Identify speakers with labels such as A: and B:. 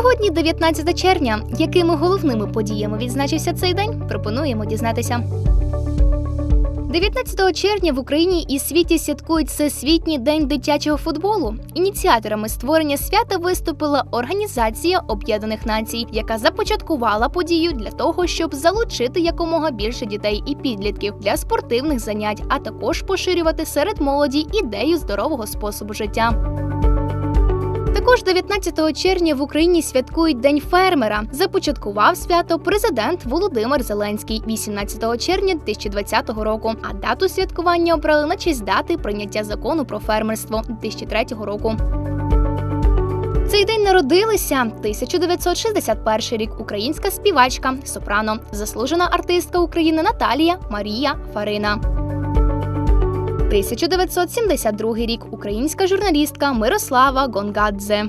A: Сьогодні 19 червня. Якими головними подіями відзначився цей день? Пропонуємо дізнатися. 19 червня в Україні і світі святкують Всесвітній день дитячого футболу. Ініціаторами створення свята виступила Організація Об'єднаних Націй, яка започаткувала подію для того, щоб залучити якомога більше дітей і підлітків для спортивних занять, а також поширювати серед молоді ідею здорового способу життя. Також 19 червня в Україні святкують День фермера. Започаткував свято президент Володимир Зеленський 18 червня 2020 року. А дату святкування обрали на честь дати прийняття закону про фермерство 2003 року. Цей день народилися 1961 рік українська співачка, сопрано, заслужена артистка України Наталія Марія Фарина. 1972 рік українська журналістка Мирослава Гонгадзе.